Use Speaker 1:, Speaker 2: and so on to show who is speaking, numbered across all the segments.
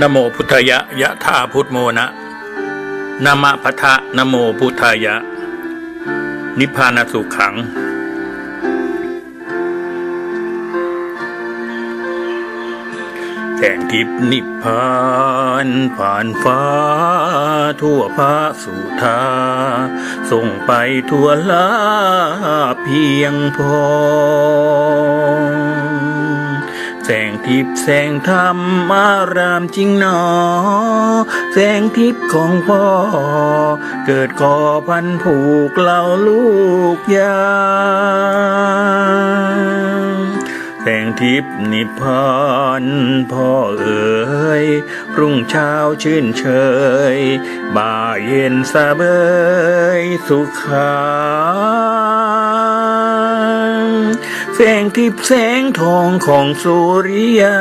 Speaker 1: นโมพุทธยะยะธาพุทโมนะนะมะพทะนโมพุทธายะ นิพพานสุขขัง แสงทิพนิพพานผ่านฟ้า ทั่วพระสุธา ส่งไปทั่วลาเพียงพอ สงทิพย์แสงธรรมมารามจริงหนอ แสงทิพย์ของพ่อ เกิดก่อพันผูกเล่าลูกยาแสงทิพย์นิพพานพ่อเอ๋ยรุ่งเช้าชื่นเชย บ่ายเย็นสะเบยสุขา แสงทิพย์แสงทองของสุริยา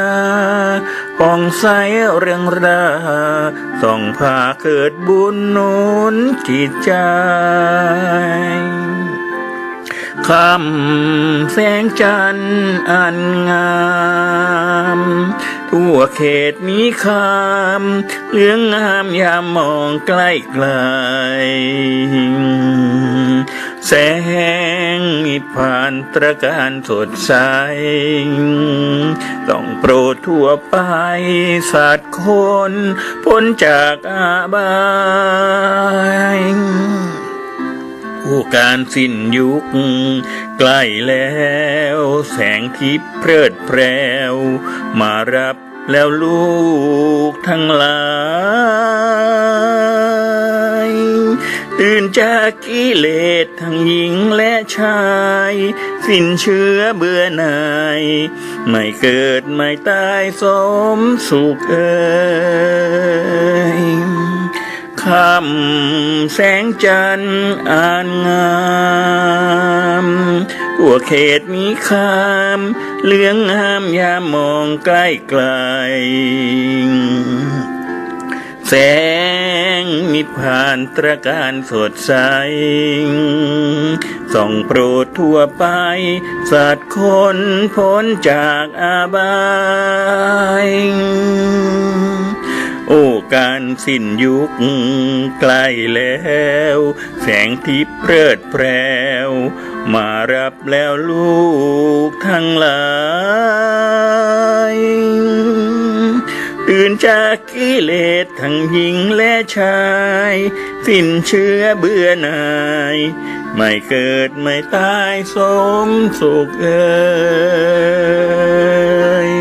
Speaker 1: ป่องใสเรืองราส่องพาเกิดบุญนุนจิตใจคำแสงจันทร์อันงาม ทั่วเขตนี้คามเหลืองงามยามมองใกล้ไกล แสงนิพพานตระการสดใส ต้องโปรดทั่วไปสัตว์คนพ้นจากอาบายผู้การสิ้นยุค ใกล้แล้วแสงทิพย์เพลิดเพลวมารับแล้วลูกทั้งหลาย ตื่นจาก กิเลสทั้งหญิงและชาย สิ้นเชื้อเบื่อหน่าย ไม่เกิดไม่ตายสมสุขเอ่ยคำแสงจันทร์อ่านงามทั่วเขตนี้คามเหลืองงามยามมองใกล้ไกลแสง นิพพานตระการสดใส ส่องโปรดทั่วไป สัตว์คนพ้นจากอาบายโอ้การสิ้นยุคใกล้แล้ว แสงทิพย์เพลิดเพลวมารับแล้วลูกทั้งหลาย จากกิเลสทั้งหญิงและชาย สิ้นเชื้อเบื่อหน่าย ไม่เกิดไม่ตายสมสุขเอ่ย